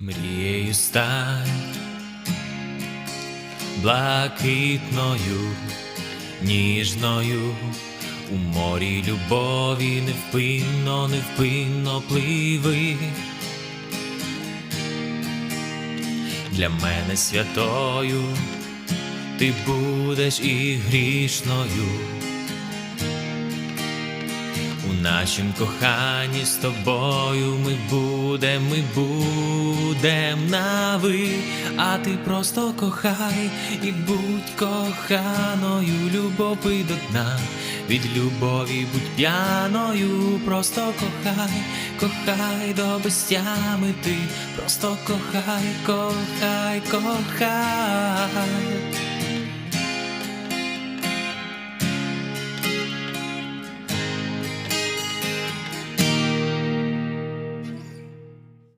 Мрією стань блакитною, ніжною, у морі любові невпинно, невпинно пливи. Для мене святою ти будеш і грішною. Нашім коханні з тобою ми будем, ми будем на ви, а ти просто кохай і будь коханою, любов і до дна. Від любові будь п'яною, просто кохай, кохай до безтями ти, просто кохай, кохай, кохай.